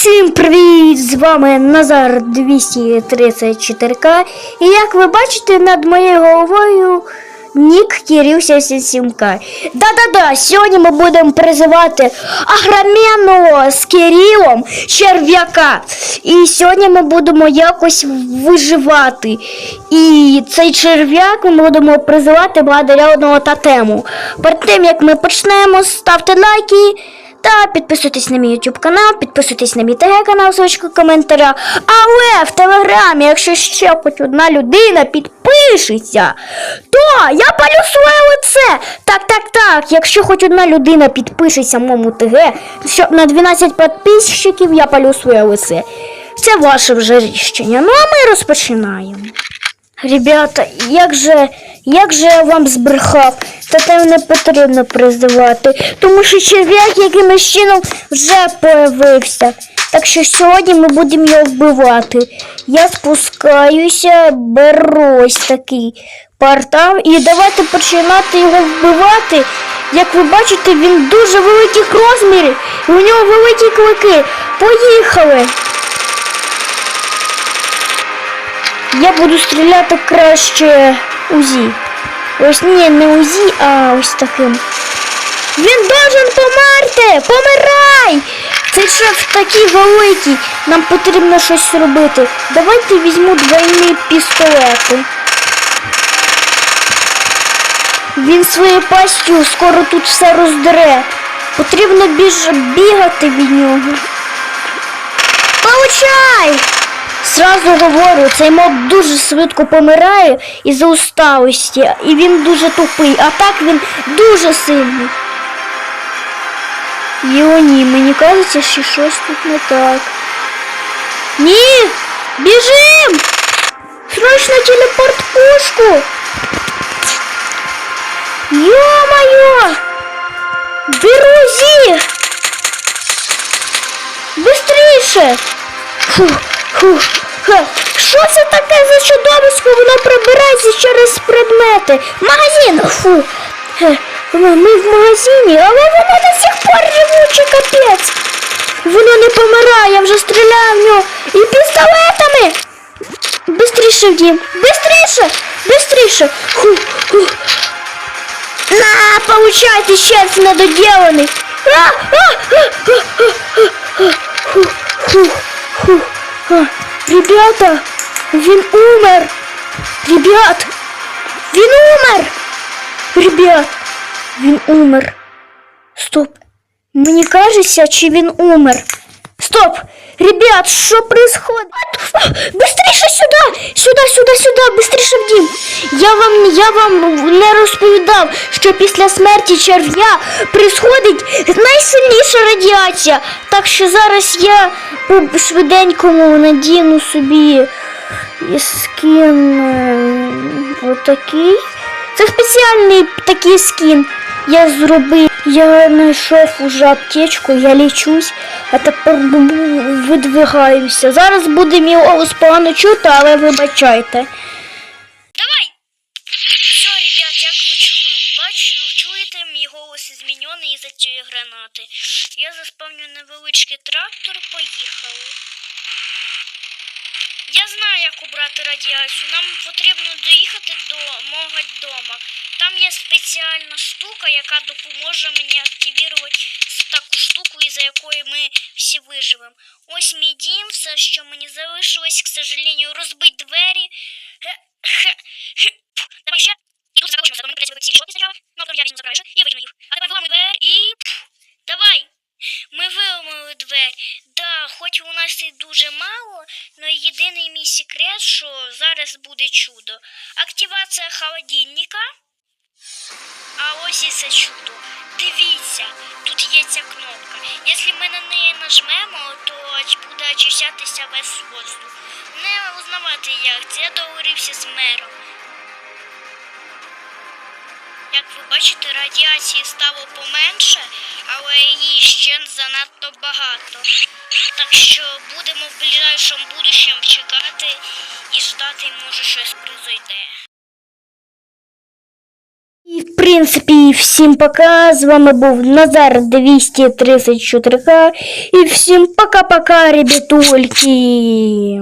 Всім привіт! З вами Назар 234К. І як ви бачите, над моєю головою Нік Кирил 77К. Да-да-да, сьогодні ми будемо призивати агроменного з Кирилом черв'яка. І сьогодні ми будемо якось виживати. І цей черв'як ми будемо призивати благодаря одного тотему. Перед тим як ми почнемо, ставте лайки. Та підписуйтесь на мій YouTube канал, підписуйтесь на мій ТГ канал, ссылочка в коментарях. Але в телеграмі, якщо ще хоч одна людина підпишеться, то я палю своє лице. Так, так, так. Якщо хоч одна людина підпишеться моєму ТГ, щоб на 12 підписчиків я палю своє лице. Це ваше вже рішення. Ну а ми розпочинаємо. Ребята, як же, як же я вам збрехав, та там не потрібно призивати, тому що черв'як якимось чином вже появився. Так що сьогодні ми будемо його вбивати. Я спускаюся, беру ось такий портал і давайте починати його вбивати. Як ви бачите, він дуже великих розмірів, і у нього великі клики. Поїхали! Я буду стріляти краще УЗІ. Ось ні, не УЗІ, а ось таким. Він должен померти! Помирай! Цей шеф такий великий. Нам потрібно щось робити. Давайте візьму двойні пістолети. Він своєю пастю скоро тут все роздере. Потрібно біж бігати від нього. Получай! Зразу говорю, цей моб дуже швидко помирає із-за усталості, і він дуже тупий, а так він дуже сильний. Йо, ні, мені кажеться, що щось тут не так. Ні! Біжим! Срочно телепорт пушку! Ё-моё! Берузі! Быстріше! Фух, фух, ха. Що це таке за чудовисько? Воно прибирається через предмети. Магазин! Фу. Е, Ми в магазині, але воно до сих пор живуче, капець. Воно не помирає, я вже стріляю в нього. І пістолетами. Бистріше в дім. Бистріше! Бистріше! Фу, фу. На, получайте, щец недоділений. А, а, а, а, а, а. Фу, фу, фу. А, Ребята, він умер. Ребят, він умер. Ребят, він умер. Стоп. Мені кажеться, чи він умер. Стоп! Ребят, що происходит? Быстріше сюди! Сюди, сюди, сюди, быстріше в дім. Я вам, я вам не розповідав, що після смерті черв'я происходить найсильніша радіація. Так що зараз я по швиденькому надіну собі скін е, отакий. Це спеціальний такий скін. Я зробив. Я знайшов уже аптечку, я лічусь, а тепер видвигаюся. Зараз буде мій голос погано чути, але вибачайте. Давай! Все, ребят, як ви чу... бач... чуєте, мій голос змінений із-за цієї гранати. Я заспавню невеличкий трактор, поїхали. Я знаю, як убрати радіацію. Нам потрібно доїхати до мого дома. Там є спеціальна штука, яка допоможе мені активувати таку штуку, із-за якої ми всі виживемо. Ось мій дім, все, що мені залишилось, к сожалению, розбити двері. Давай ще. І тут то мені придеться викликати всі спочатку. Ну, а потім я візьму забираю і викину їх. А тепер виламую двері і... Давай. Ми виламали двері. Да, хоч у нас і дуже мало, але єдиний мій секрет, що зараз буде чудо. Активація холодильника. А ось і це чудо. Дивіться, тут є ця кнопка. Якщо ми на неї нажмемо, то буде очищатися весь воздух. Не узнавати як, це я договорився з мером. Як ви бачите, радіації стало поменше, але її ще занадто багато. Так що будемо в ближайшому будущому чекати і ждати, може щось произойде. І в принципі, всім пока. З вами був Назар 234К. І всім пока-пока, ребятульки.